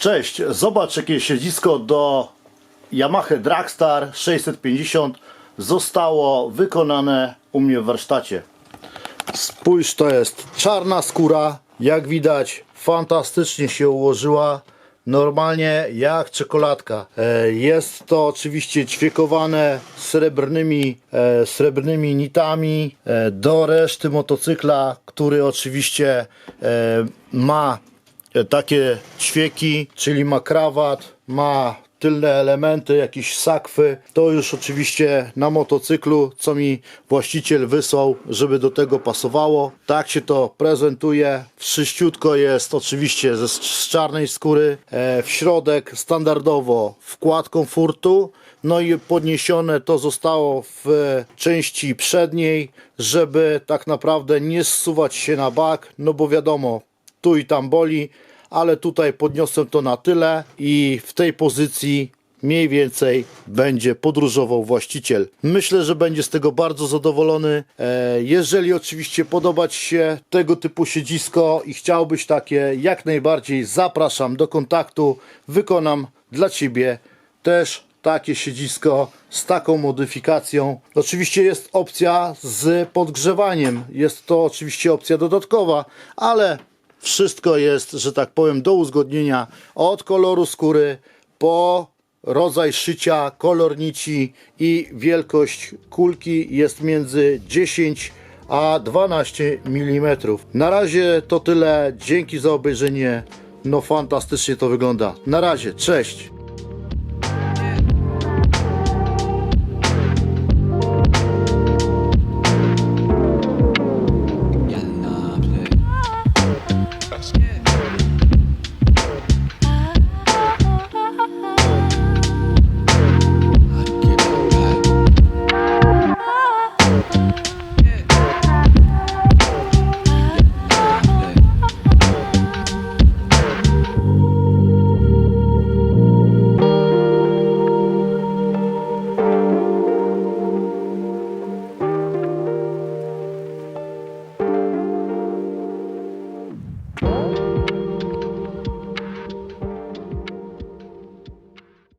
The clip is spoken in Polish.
Cześć, zobacz jakie siedzisko do Yamaha Dragstar 650 zostało wykonane u mnie w warsztacie. Spójrz, to jest czarna skóra, jak widać fantastycznie się ułożyła. Normalnie jak czekoladka. E, Jest to oczywiście ćwiekowane srebrnymi, e, srebrnymi nitami e, do reszty motocykla, który oczywiście ma takie ćwieki, czyli ma krawat, ma tylne elementy, jakieś sakwy. To już oczywiście na motocyklu, co mi właściciel wysłał, żeby do tego pasowało. Tak się to prezentuje. Wszyściutko jest oczywiście ze, z czarnej skóry. E, w środek standardowo wkład komfortu. No i podniesione to zostało w części przedniej, żeby tak naprawdę nie zsuwać się na bak, no bo wiadomo, tu i tam boli, ale tutaj podniosłem to na tyle i w tej pozycji mniej więcej będzie podróżował właściciel. Myślę, że będzie z tego bardzo zadowolony. E, Jeżeli oczywiście podoba Ci się tego typu siedzisko i chciałbyś takie, jak najbardziej zapraszam do kontaktu. Wykonam dla Ciebie też takie siedzisko z taką modyfikacją. Oczywiście jest opcja z podgrzewaniem. Jest to oczywiście opcja dodatkowa, ale wszystko jest, że tak powiem, do uzgodnienia od koloru skóry po rodzaj szycia, kolor nici i wielkość kulki jest między 10 a 12 mm. Na razie to tyle. Dzięki za obejrzenie. No fantastycznie to wygląda. Na razie, cześć.